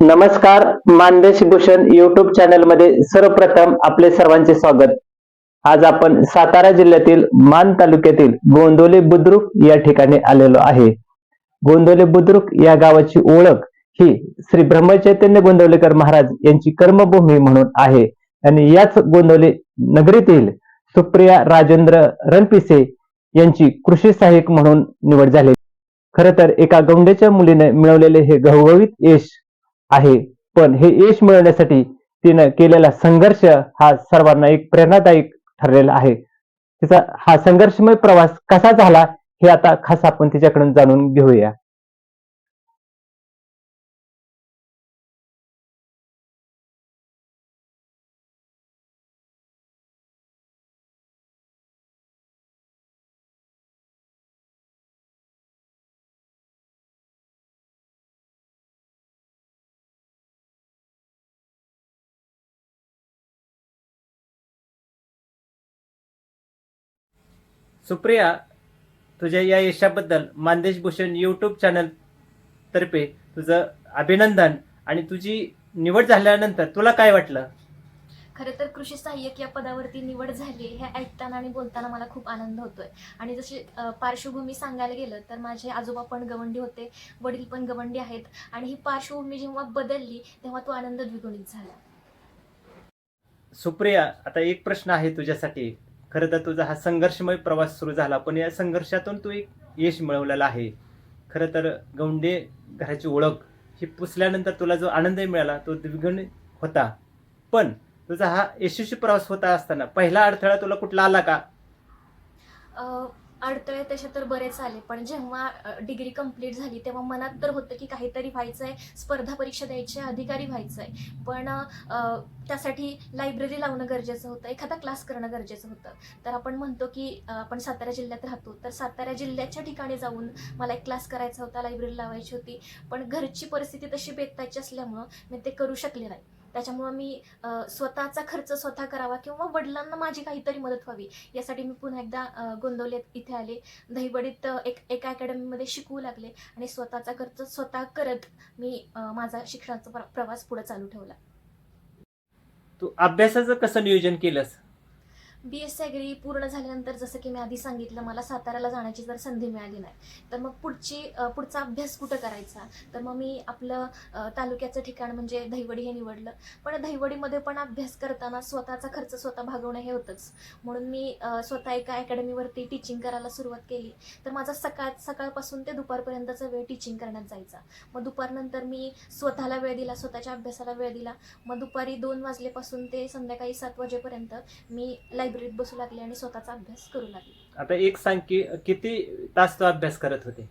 नमस्कार मानदेश भूषण युट्यूब चॅनलमध्ये सर्वप्रथम आपले सर्वांचे स्वागत. आज आपण सातारा जिल्ह्यातील मान तालुक्यातील गोंदोली बुद्रुक या ठिकाणी आलेलो आहे. गोंदोली बुद्रुक या गावाची ओळख ही श्री ब्रह्मचैतन्य गोंदवलेकर महाराज यांची कर्मभूमी म्हणून आहे. आणि याच गोंदवली नगरीतील सुप्रिया राजेंद्र रणपिसे यांची कृषी सहाय्यक म्हणून निवड झाली खर तर एका गौंड्याच्या मुलीने मिळवलेले हे घवघवीत यश आहे. पण हे यश मिळवण्यासाठी तिनं केलेला संघर्ष हा सर्वांना एक प्रेरणादायक ठरलेला आहे. तिचा हा संघर्षमय प्रवास कसा झाला हे आता खास आपण तिच्याकडून जाणून घेऊया. सुप्रिया तुझ्या या यशाबद्दल मानदेश भूषण युट्यूब चॅनल तर्फे तुझं अभिनंदन आणि तुझी निवड झाल्यानंतर तुला काय वाटलं? खरं तर कृषी सहाय्यक या पदावरती निवड झाली हे ऐकताना आणि बोलताना मला खूप आनंद होतोय. आणि जशी पार्श्वभूमी सांगायला गेलं तर माझे आजोबा पण गवंडी होते वडील पण गवंडी आहेत आणि ही पार्श्वभूमी जेव्हा बदलली तेव्हा तो आनंद द्विगुणित झाला. सुप्रिया आता एक प्रश्न आहे तुझ्यासाठी. खरं तर तुझा हा संघर्षमय प्रवास सुरू झाला पण या संघर्षातून तू एक यश मिळवलेला आहे. खरं तर गौंडे घराची ओळख ही पुसल्यानंतर तुला जो आनंद मिळाला तो द्विगुण होता. पण तुझा हा यशस्वी प्रवास होता असताना पहिला अडथळा तुला कुठला आला का? अडथळे तसे तर बरेच आले पण जेव्हा डिग्री कंप्लीट झाली तेव्हा मनात तर होतं की काहीतरी व्हायचं आहे स्पर्धा परीक्षा द्यायची आहे, अधिकारी व्हायचं आहे पण त्यासाठी लायब्ररी लावणं गरजेचं होतं एखादा क्लास करणं गरजेचं होतं. तर आपण म्हणतो की आपण सातारा जिल्ह्यात राहतो. तर सातारा जिल्ह्याच्या ठिकाणी जाऊन मला एक क्लास करायचा होता लायब्ररी लावायची होती. पण घरची परिस्थिती तशी बेतायची असल्यामुळं मी ते करू शकले नाही. त्याच्यामुळं मी स्वतःचा खर्च स्वतः करावा किंवा वडिलांना माझी काहीतरी मदत व्हावी यासाठी मी पुन्हा एकदा गोंदवलेत इथे आले. दहीवडीत एक एका अकॅडमीमध्ये शिकवू लागले आणि स्वतःचा खर्च स्वतः करत मी माझा शिक्षणाचा प्रवास पुढे चालू ठेवला. तू अभ्यासाचं कसं नियोजन केलंस? बी एस सी ॲग्री पूर्ण झाल्यानंतर जसं की मी आधी सांगितलं मला साताऱ्याला जाण्याची जर संधी मिळाली नाही तर मग पुढची पुढचा अभ्यास कुठं करायचा? तर मग मी आपलं तालुक्याचं ठिकाण म्हणजे दहिवडी हे निवडलं. पण दहिवडीमध्ये पण अभ्यास करताना स्वतःचा खर्च स्वतः भागवणं हे होतंच. म्हणून मी स्वतः एका अकॅडमीवरती टीचिंग करायला सुरुवात केली. तर माझा सकाळ सकाळपासून ते दुपारपर्यंतचा वेळ टीचिंग करण्यात जायचा. मग दुपारनंतर मी स्वतःला वेळ दिला स्वतःच्या अभ्यासाला वेळ दिला. मग दुपारी दोन वाजलेपासून ते संध्याकाळी सात वाजेपर्यंत मी लायब्ररीत बसू लागले आणि स्वतःचा अभ्यास करू लागले. आता एक सांग की किती तास तू अभ्यास करत होते?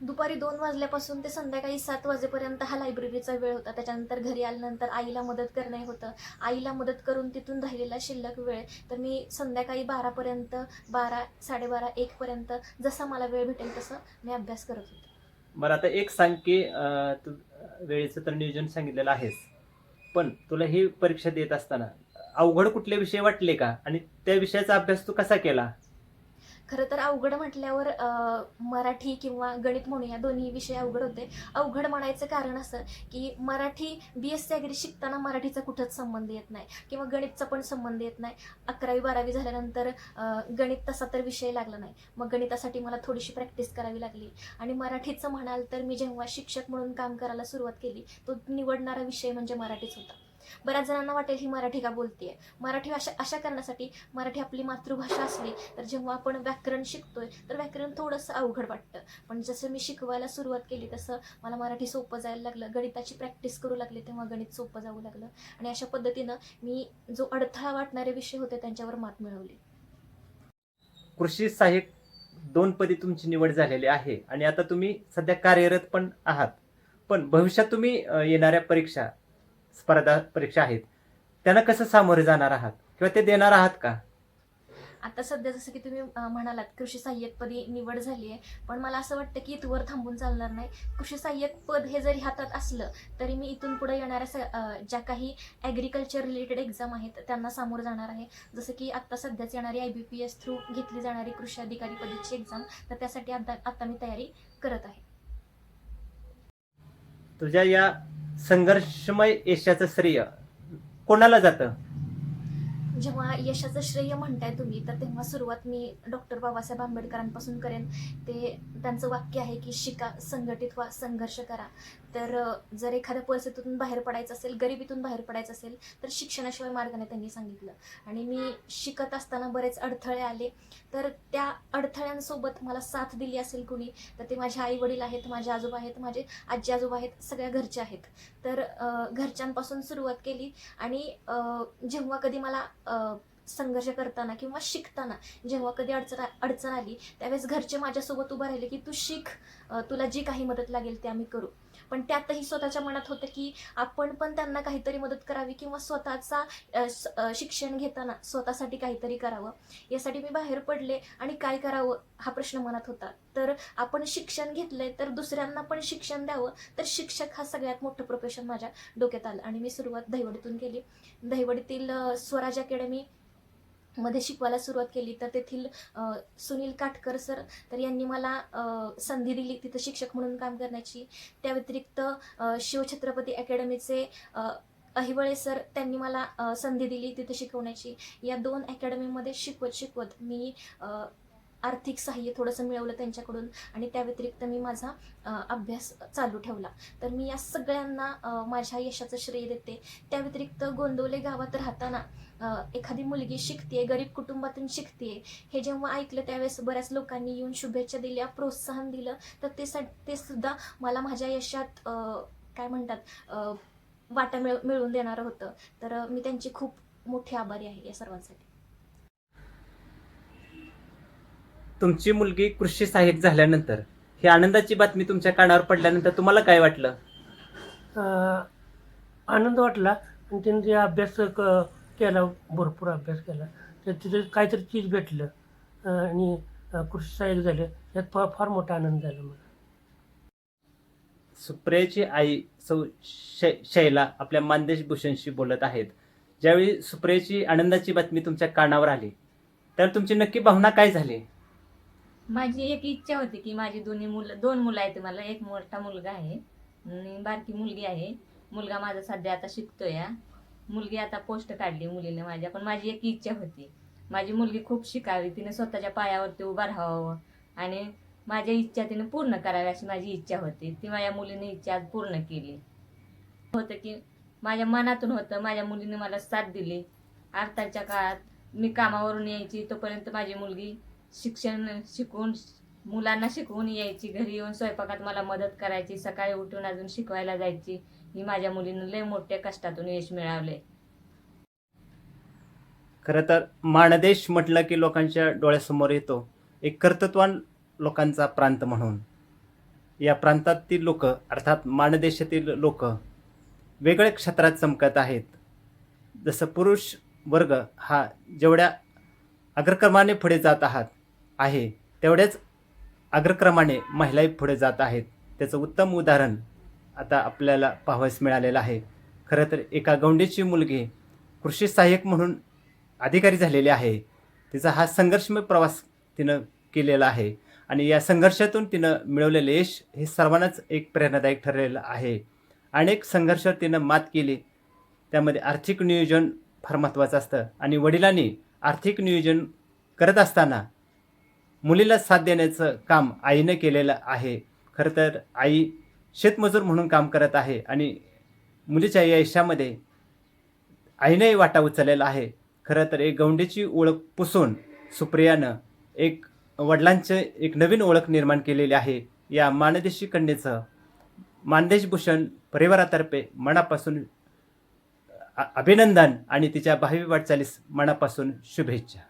दुपारी दोन वाजल्यापासून ते संध्याकाळी सात वाजेपर्यंत हा लायब्ररीचा वेळ होता. त्याच्यानंतर घरी आल्यानंतर आईला मदत करणे होतं. आईला मदत करून तिथून राहिलेला शिल्लक वेळ. तर मी संध्याकाळी बारापर्यंत बारा साडेबारा एकपर्यंत जसा मला वेळ भेटेल तसं मी अभ्यास करत होते. बरं आता एक सांग की अं, तू वेळेचं तर नियोजन सांगितलेलं आहेस. पण तुला ही परीक्षा देत असताना अवघड कुठले विषय वाटले का? आणि त्या विषयाचा अभ्यास तू कसा केला? खरं तर अवघड म्हटल्यावर मराठी किंवा गणित म्हणून या दोन्ही विषय अवघड होते. अवघड म्हणायचं कारण असं की Marathi B S C agri शिकताना मराठीचा कुठंच संबंध येत नाही किंवा गणितचा पण संबंध येत नाही. अकरावी बारावी झाल्यानंतर गणित तसा तर विषय लागला नाही. मग गणितासाठी मला थोडीशी प्रॅक्टिस करावी लागली. आणि मराठीचं म्हणाल तर मी जेव्हा शिक्षक म्हणून काम करायला सुरुवात केली तो निवडणारा विषय म्हणजे मराठीच होता. बऱ्याच जणांना वाटेल ही मराठी का बोलतेय. मराठी भाषा अशा करण्यासाठी मराठी आपली मातृभाषा असली तर जेव्हा आपण व्याकरण शिकतोय तर व्याकरण थोडंसं अवघड वाटतं. पण जसं मी शिकवायला सुरुवात केली तसं मला मराठी सोपं जायला लागलं. गणिताची प्रॅक्टिस करू लागली तेव्हा गणित सोपं जाऊ लागलं. आणि अशा पद्धतीनं मी जो अडथळा वाटणारे विषय होते त्यांच्यावर मात मिळवली. कृषी सहाय्यक दोन पदी तुमची निवड झालेली आहे. आणि आता तुम्ही सध्या कार्यरत पण आहात. पण भविष्यात तुम्ही येणाऱ्या परीक्षा स्पर्धा परीक्षा आहेत. त्यांना कसं सामोरे जाणार आहात? किंवा ते देणार आहात का? आता सध्या जसं की तुम्ही म्हणालात कृषी सहाय्यक पदी निवड झाली आहे. पण मला असं वाटतं की इथवर थांबून चालणार नाही. कृषी सहाय्यक पद हे जरी हातात असलं तरी मी इथून पुढे येणाऱ्या ज्या काही ॲग्रिकल्चर रिलेटेड एक्झाम आहेत त्यांना सामोरं जाणार आहे. जसं की आत्ता सध्याच येणारी I B P S through घेतली जाणारी कृषी अधिकारी पदाची एक्झाम तर त्यासाठी आता आता मी तयारी करत आहे. तुझ्या या संघर्षमय यशाचं श्रेय. कोणाला जातं? जेव्हा यशाचं श्रेय म्हणताय तुम्ही तर तेव्हा सुरुवात मी डॉक्टर बाबासाहेब आंबेडकरांपासून करेन. ते त्यांचं वाक्य आहे की शिका संघटित व्हा संघर्ष करा. तर जर एखाद्या परिस्थितीतून बाहेर पडायचं असेल गरिबीतून बाहेर पडायचं असेल तर शिक्षणाशिवाय मार्गाने त्यांनी सांगितलं. आणि मी शिकत असताना बरेच अडथळे आले. तर त्या अडथळ्यांसोबत मला साथ दिली असेल कुणी तर ते माझे आई वडील आहेत माझे आजोबा आहेत माझे आजी आजोबा आहेत सगळ्या घरचे आहेत. तर घरच्यांपासून सुरुवात केली. आणि जेव्हा कधी मला संघर्ष करताना किंवा शिकताना जेव्हा कधी अडचण अडचण आली त्यावेळेस घरचे माझ्यासोबत उभं राहिले की तू शिक तुला जी काही मदत लागेल ते आम्ही करू. पण त्यातही स्वतःच्या मनात होतं की आपण पण त्यांना काहीतरी मदत करावी किंवा स्वतःचा शिक्षण घेताना स्वतःसाठी काहीतरी करावं. यासाठी मी बाहेर पडले आणि काय करावं हा प्रश्न मनात होता. तर आपण शिक्षण घेतलंय तर दुसऱ्यांना पण शिक्षण द्यावं तर शिक्षक हा सगळ्यात मोठं प्रोफेशन माझ्या डोक्यात आलं आणि मी सुरुवात दहिवडीतून केली. दहिवडीतील स्वराज अकॅडमी मध्ये शिकवायला सुरुवात केली. तर तेथील सुनील काटकर सर तर यांनी मला संधी दिली. तिथं शिक्षक म्हणून काम करण्याची. त्या व्यतिरिक्त शिवछत्रपती अकॅडमीचे अहिवळे सर त्यांनी मला संधी दिली तिथे शिकवण्याची. या दोन अकॅडमीमध्ये शिकवत शिकवत मी आर्थिक सहाय्य थोडंसं मिळवलं त्यांच्याकडून आणि त्या व्यतिरिक्त मी माझा अभ्यास चालू ठेवला. तर मी या सगळ्यांना माझ्या यशाचं श्रेय देते. त्या व्यतिरिक्त गोंदवले गावात राहताना एखादी मुलगी शिकते गरीब कुटुंबातून शिकते हे जेव्हा ऐकलं त्यावेळेस बऱ्याच लोकांनी येऊन शुभेच्छा दिल्या प्रोत्साहन दिलं तर ते सा ते सुद्धा मला माझ्या यशात काय म्हणतात वाटा मिळ मिळवून देणारं होतं. तर मी त्यांची खूप मोठी आभारी आहे या सर्वांसाठी. तुमची मुलगी कृषी सहाय्यक झाल्यानंतर ही आनंदाची बातमी तुमच्या कानावर पडल्यानंतर तुम्हाला काय वाटलं? अं, आनंद वाटला. आणि त्याने जे अभ्यास क केला भरपूर अभ्यास केला. तर तिथे काहीतरी चीज भेटलं. अं, आणि अं, कृषी सहाय्यक झालं. यात फार फार मोठा आनंद झाला मला. सुप्रियाची आई सौ शै शैला आपल्या मानदेश भूषणशी बोलत आहेत. ज्यावेळी सुप्रियाची आनंदाची बातमी तुमच्या कानावर आली तर तुमची नक्की भावना काय झाली? माझी एक इच्छा होती की माझी दोन्ही मुलं दोन मुलं आहेत मला. एक मोठा मुलगा आहे आणि बारकी मुलगी आहे. मुलगा माझा सध्या आता शिकतोय. हा. मुलगी आता पोस्ट काढली मुलीने माझ्या. पण माझी एक इच्छा होती. माझी मुलगी खूप शिकावी. तिने स्वतःच्या पायावरती उभा राहावं आणि माझ्या इच्छा तिने पूर्ण करावी अशी माझी इच्छा होती. ती माझ्या मुलीने इच्छा आज पूर्ण केली. होतं की माझ्या मनातून होतं. माझ्या मुलीने मला साथ दिली. अर्थाच्या काळात मी कामावरून यायची तोपर्यंत माझी मुलगी शिक्षण शिकवून मुलांना शिकवून यायची घरी येऊन स्वयंपाकात मला मदत करायची सकाळी उठून अजून शिकवायला जायची. ही माझ्या मुलीनं लय मोठ्या कष्टातून यश मिळवले खरं तर माणदेश म्हटलं की लोकांच्या डोळ्यासमोर येतो. एक कर्तृत्वान लोकांचा प्रांत म्हणून. या प्रांतातील लोक अर्थात माणदेशातील लोक वेगळ्या क्षेत्रात चमकत आहेत. जसं पुरुष वर्ग हा जेवढ्या अग्रक्रमाने पुढे जात आहात आहे. तेवढ्याच अग्रक्रमाने महिलाही पुढे जात आहेत. त्याचं उत्तम उदाहरण आता आपल्याला पाहावयास मिळालेलं आहे. खरं तर एका गौंडीची मुलगी कृषी सहाय्यक म्हणून अधिकारी झालेली आहे. तिचा हा संघर्षमय प्रवास तिनं केलेला आहे. आणि या संघर्षातून तिनं मिळवलेले यश हे सर्वांनाच एक प्रेरणादायक ठरलेलं आहे. अनेक संघर्ष तिनं मात केली. त्यामध्ये आर्थिक नियोजन फार महत्त्वाचं असतं. आणि वडिलांनी आर्थिक नियोजन करत असताना मुलीला साथ देण्याचं काम आईनं केलेलं आहे. खरं तर आई शेतमजूर म्हणून काम करत आहे आणि मुलीच्या यशामध्ये आईनंही वाटा उचललेला आहे. खरं तर एक गवंडीची ओळख पुसून सुप्रियानं एक वडिलांचं एक नवीन ओळख निर्माण केलेली आहे. या मानदेशी कन्येचं मानदेशभूषण परिवारातर्फे मनापासून अभिनंदन आणि तिच्या भावी वाटचालीस मनापासून शुभेच्छा.